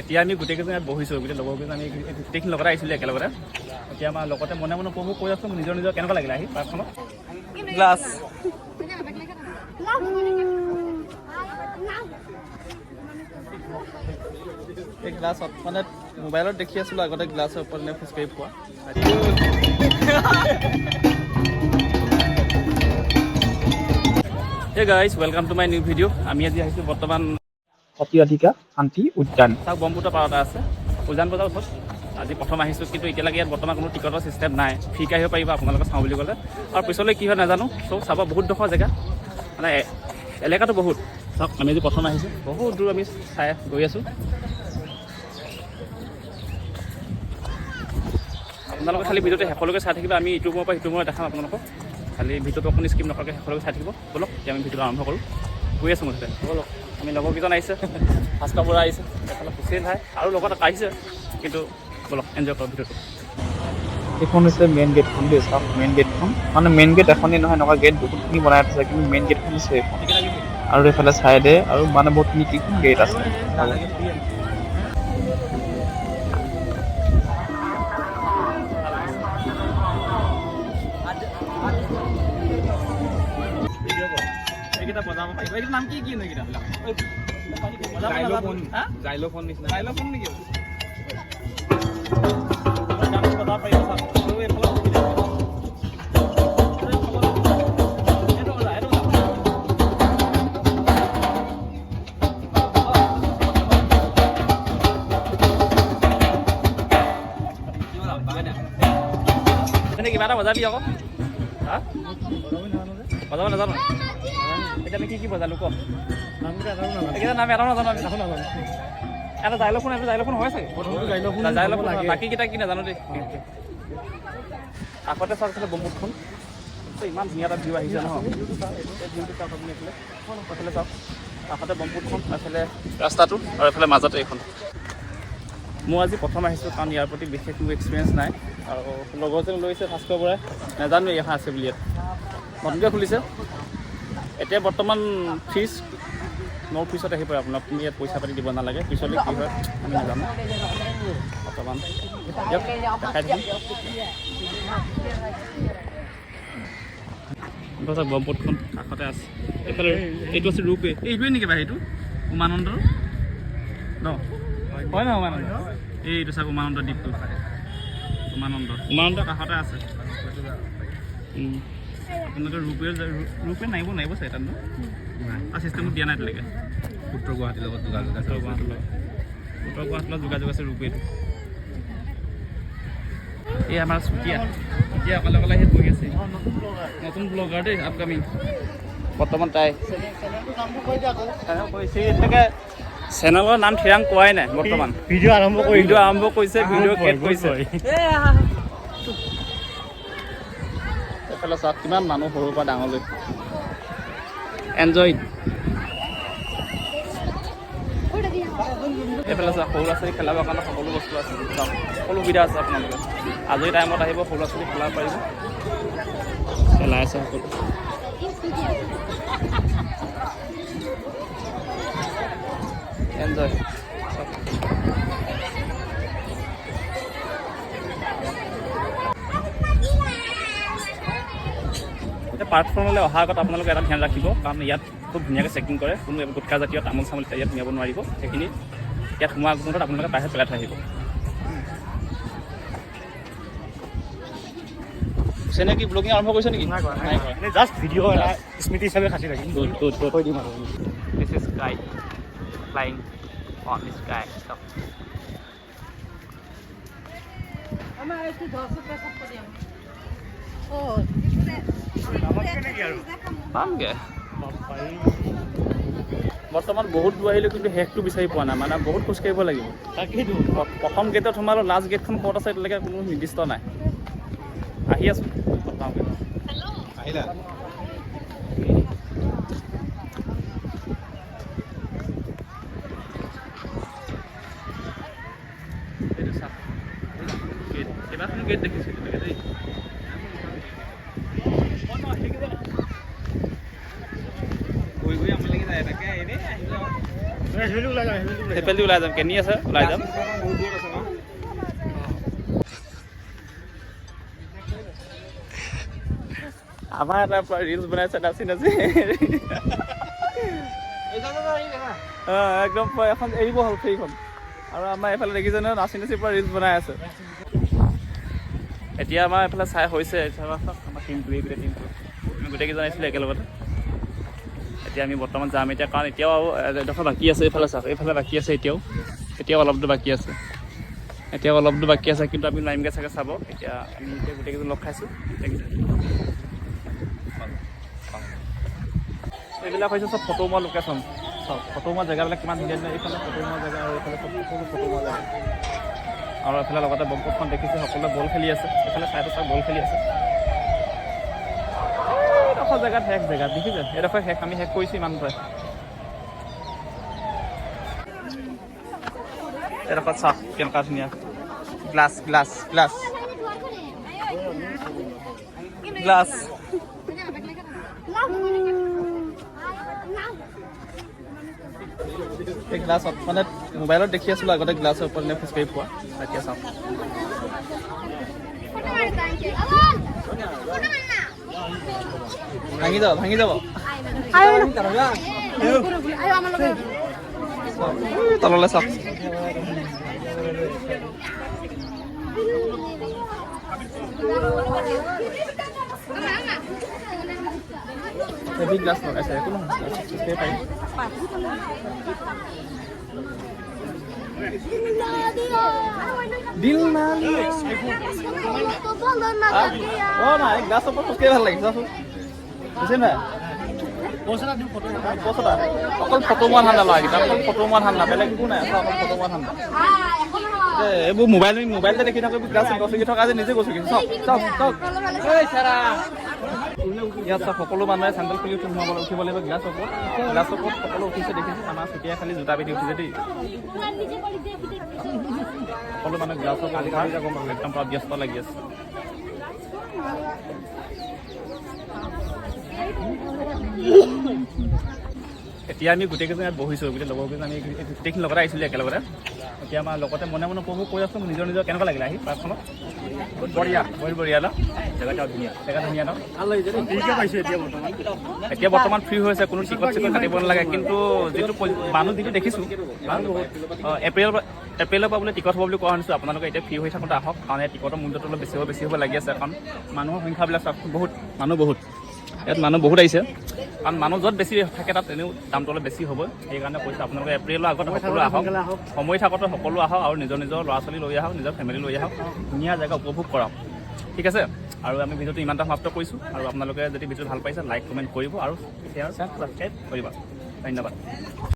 এতিয়া আমি গোটেইকেইজন ইয়াত বহিছোঁ গোটেই লগৰকেইজন আমি গোটেইখিনি লগতে আহিছিলোঁ একেলগতে। এতিয়া আমাৰ লগতে মনে মনে উপভোগ কৰি আছোঁ নিজৰ নিজৰ কেনেকুৱা লাগিলে আহি পাৰ্কখনত গ্লাছ এই গ্লাছত মানে মোবাইলত দেখি আছিলোঁ আগতে গ্লাছৰ ওপৰত এনে খোজকাঢ়ি পোৱা hey guys welcome to my new video' আমি আজি আহিছোঁ বৰ্তমান সতী শান্তি উদ্যান। চাওক ব্ৰহ্মপুত্ৰ পাৰতে আছে। উজান বজাৰ ওচৰত আজি প্ৰথম আহিছোঁ, কিন্তু এতিয়ালৈকে ইয়াত বৰ্তমান কোনো টিকটৰ চিষ্টেম নাই। ফ্ৰীকৈ আহিব পাৰিব আপোনালোকে চাওঁ বুলি ক'লে। আৰু পিছলৈ কি হয় নাজানো। চ' চাব বহুত ডোখৰ জেগা। মানে এলেকাটো বহুত। চাওক, আমি আজি প্ৰথম আহিছোঁ। বহুত দূৰ আমি চাই গৈ আছোঁ। আপোনালোকে খালি ভিডিঅ'টো শেষলৈকে চাই থাকিব। আমি ইটো মূৰৰ পৰা সিটো মূৰত দেখাম আপোনালোকক। খালি ভিডিঅ'টো আপুনি স্কিপ নকৰাকৈ শেষলৈকে চাই থাকিব। ব'লক, এতিয়া আমি ভিডিঅ'টো আৰম্ভ কৰোঁ। গৈ আছোঁ মুঠতে। ব'লক। আমি লগৰকেইজন আহিছে ভাস্কৰ বৰা আহিছে এফালে হুছেইন ভাই আৰু লগত আহিছে কিন্তু ব'লক এনজয় কৰক ভিডিঅ'টো। এইখন হৈছে মেইন গেটখন দেই চাওক মেইন গেটখন মানে মেইন গেট এখনেই নহয় এনেকুৱা গেট বহুতখিনি বনাই থৈছে কিন্তু মেইন গেটখন হৈছে এইখন। আৰু এইফালে চাইডে আৰু মানে বহুতখিনি কি গেট আছে। কি কি নো এইকেইটা বজাব নাজানো। হা? জাইলোফোন নিচিনা ডাইলগ নেকি গানটো বজাব পাৰিব চাওক। আৰু এইফালে সুবিধা আছে। এইটো বজা, এইটো বজা। এনে কিবা এটা বজাবি আকৌ হা বজাব নাজানো এতিয়া আমি কি কি বজালো ক? এইকেইটা নাম এটাও নাজানো আমি। এটা জাইলফোন এটা জাইলফোন হয় চাগে জাইলফোন বাকীকেইটা কি নাজানো দেই। কাষতে চাওক ব্ৰহ্মপুত্ৰখন ত' ইমান ধুনীয়া এটা ভিউ আহিছে নহয় ভিউটো চাওক আপুনি এইফালে এইফালে চাওক। কাষতে ব্ৰহ্মপুত্ৰখন এইফালে ৰাস্তাটো আৰু এইফালে মাজতে এইখন। মই আজি প্ৰথম আহিছোঁ কাৰণ ইয়াৰ প্ৰতি বিশেষ মোৰ এক্সপিৰিয়েঞ্চ নাই। আৰু লগৰজন লৈছে ভাস্কৰ বৰাই। নাজানো এখন আছে বুলি ইয়াত। নতুনকৈ খুলিছে। এতিয়া বৰ্তমান ফিজ ন' ফিজত আহি পৰে। আপোনাৰ আপুনি ইয়াত পইচা পাতি দিব নালাগে। পিছলৈ কি হয় আমি নাজানো। বৰ্তমান দিয়ক দেখাই দিম। চাওক ব্ৰহ্মপুত্ৰখন কাষতে আছে। এইফালে এইটো আছে ৰূপে। এইটোৱে নেকি বাৰু সেইটো? উমানন্দৰ? ন? হয় নহয় উমানন্দ? এইটো চাওক উমানন্দ দ্বীপটো। উমানন্দ। উমানন্দ? কাষতে আছে। আপোনালোকে ৰূপে ৰূপে নাহিব নাহিব চাগে তাত ন? আৰু চিষ্টেমত দিয়া নাই এতিয়ালৈকে উত্তৰ গুৱাহাটীৰ লগত যোগাযোগ আছে। উত্তৰ গুৱাহাটীৰ লগত। উত্তৰ গুৱাহাটীৰ লগত যোগাযোগ আছে ৰূপেটো এই আমাৰ চুতীয়া এতিয়া অকলে অকলে আহি বহি আছে। নতুন ব্লগাৰ দেই আপকামিং বৰ্তমান তাই। এতিয়ালৈকে চেনেলৰ নাম ঠিৰাং কোৱাই নাই বৰ্তমান। ভিডিঅ' আৰম্ভ কৰি ভিডিঅ' আৰম্ভ কৰিছে ভিডিঅ' ক্ৰিয়েট কৰিছে। এইফালে চাওক কিমান মানুহ সৰুৰ পৰা ডাঙৰলৈ এনজয় এইফালে চাওক সৰু ল'ৰা ছোৱালী খেলাবৰ কাৰণে সকলো বস্তু আছে। চাওক সকলো সুবিধা আছে আপোনালোকে। আজৰি টাইমত আহিব, সৰু ল'ৰা ছোৱালী খেলাব পাৰিব। খেলাই আছে সকলো। এনজয় এতিয়া প্লেটফৰ্মলৈ অহাৰ আগত আপোনালোকে এটা ধ্যান ৰাখিব কাৰণ ইয়াত খুব ধুনীয়াকৈ চেকিং কৰে কোনো এইবোৰ জাতীয় তামোল চামোল ইয়াত নিয়াব নোৱাৰিব সেইখিনি ইয়াত সোমোৱাৰ আগমুহূৰ্তত আপোনালোকে বাহিৰত পেলাই থৈ আহিব। চিনাকি ব্লগিং আৰম্ভ কৰিছে নেকি? কৰা, কৰা। জাষ্ট ভিডিঅ' এটা স্মৃতি হিচাপে সাঁচি ৰাখিম। Good, good, good. থৈ দিম আৰু। This is sky flying on the sky. Stop. পামগে। বৰ্তমান বহুত দূৰ আহিলোঁ কিন্তু শেষটো বিচাৰি পোৱা নাই মানে বহুত খোজকাঢ়িব লাগিব। তাকেইতো। প্ৰ- প্ৰথম গেটত সোমালোঁ লাষ্ট গেটখন ক'ত আছে এতিয়ালৈকে কোনো নিৰ্দিষ্ট নাই। আহি আছোঁ। আহিলা? সেইফালে ওলাই যাম, কেনি আছে? ওলাই যাম। আমাৰ এটা ৰিলচ বনাইছে, নাচি নাচি। একদম এখন এৰিব হ'ল ফেৰীখন। আৰু আমাৰ এইফালে নহয়, নাচি নাচি পুৰা ৰিলচ বনাই আছে। এতিয়া আমাৰ এইফালে চাই হৈছে আমাৰ টিমটো গোটেই টিমটো আমি গোটেইকেইজন আহিছিলোঁ একেলগতে। এতিয়া আমি বৰ্তমান যাম। এতিয়া কাৰণ এতিয়াও এডোখৰ বাকী আছে এইফালে চাওক, এইফালে বাকী আছে এতিয়াও। এতিয়াও অলপ দূৰ বাকী আছে। এতিয়াও অলপ দূৰ বাকী আছে, কিন্তু আমি নাইমগৈ চাগে চাব। এতিয়া আমি এতিয়া গোটেইকেইজন লগ খাইছোঁ। এইবিলাক হৈছে চব ফটো মৰা লোকেশ্যন চাওক, ফটো মৰা জেগাবিলাক কিমান ধুনীয়া ধুনীয়া। এইফালে ফটো মৰা জেগা আৰু এইফালে সকলো ফটো মৰা জেগা। আৰু এইফালে লগতে ব্ৰহ্মপুত্ৰখন দেখিছে, সকলোৱে বল খেলি আছে। এইফালে চাইডত চাওক বল খেলি আছে। এইডোখৰ জেগাত শেষ জেগাত, দেখিছে? এইডোখৰ শেষ আমি শেষ কৰিছোঁ ইমানটোৱে এইডোখৰত চাওক, কেনেকুৱা ধুনীয়া। Glass glass glass. গ্লাছ। এই গ্লাছত মানে মোবাইলত দেখি আছিলোঁ, আগতে গ্লাছৰ ওপৰত এনে খোজকাঢ়ি পোৱা এতিয়া চাওক। ভাঙি যাব ভাঙি যাব। তললৈ চাওক। হেভি গ্লাছ লগাইছে একো নহয় খোজকাঢ়ি পাৰিম দিল না অঁ নাই গ্লাছৰ ওপৰত খোজকাঢ়ি ভালো লাগিছে ফটো এটা। পচতা অকল ফটো মৰা ধান্দা ল'ৰা কেইটা অকল ফটো মৰা ধান্দা বেলেগ একো নাই অকল অকল ফটো মৰা ধান্দা এ, এইবোৰ মোবাইল মোবাইলতে দেখি থাকোঁ গ্লাছ গছকি থকা যে নিজে গছকি চাওক চাওক চাওক। ইয়াত চাওক সকলো মানুহে চেণ্ডেল খুলি উঠি উঠিব লাগিব গ্লাছ ওপৰত গ্লাছ ওপৰত সকলো উঠিছে দেখিছে আমাৰ চুতীয়া খালি জোতা পিন্ধি উঠিছে দেই। সকলো মানুহ কালি একদম পুৰা ব্যস্ত লাগি আছে। এতিয়া আমি গোটেইকেইজন ইয়াত বহিছোঁ, গোটেই লগৰকেইজন আমি গোটেইখিনি লগতে আহিছিলোঁ একেলগতে। এতিয়া আমাৰ লগতে মনে মনে উপভোগ কৰি আছোঁ, নিজৰ নিজৰ কেনেকুৱা লাগিলে আহি পাৰ্কখনত? বঢ়িয়া বহুত বঢ়িয়া ন? জেগাটো ধুনীয়া জেগা ধুনীয়া ন? এতিয়া বৰ্তমান। ফ্ৰী হৈছে, কোনো টিকট চিকট কাটিব নালাগে, কিন্তু যিটো মানুহ যিটো দেখিছোঁ এপ্ৰিলৰ পৰা এপ্ৰিলৰ পৰা বোলে টিকট হ'ব বুলি কোৱা শুনিছোঁ, আপোনালোকে এতিয়া ফ্ৰী হৈ থাকোঁতে আহক, কাৰণ টিকটৰ মূল্যটো অলপ বেছি হ'ব বেছি হ'ব লাগি আছে, কাৰণ মানুহৰ সংখ্যাবিলাক চাওক, বহুত। মানুহ বহুত। ইয়াত মানুহ বহুত আহিছে। কাৰণ মানুহ য'ত বেছি থাকে তাত এনেও দামটো অলপ বেছি হ'ব। সেইকাৰণে কৈছোঁ আপোনালোকে এপ্ৰিলৰ আগত সকলো আহক। সময় থাকোঁতে সকলো আহক আৰু নিজৰ নিজৰ ল'ৰা ছোৱালী লৈ আহক, নিজৰ ফেমিলি লৈ আহক। ধুনীয়া জেগা উপভোগ কৰক। ঠিক আছে? আৰু আমি ভিডিঅ'টো ইমানটা সমাপ্ত কৰিছোঁ। আৰু আপোনালোকে যদি ভিডিঅ'টো ভালো পাইছে লাইক কমেণ্ট কৰিব আৰু শ্বেয়াৰ ছাবস্ক্ৰাইব কৰিব। ধন্যবাদ।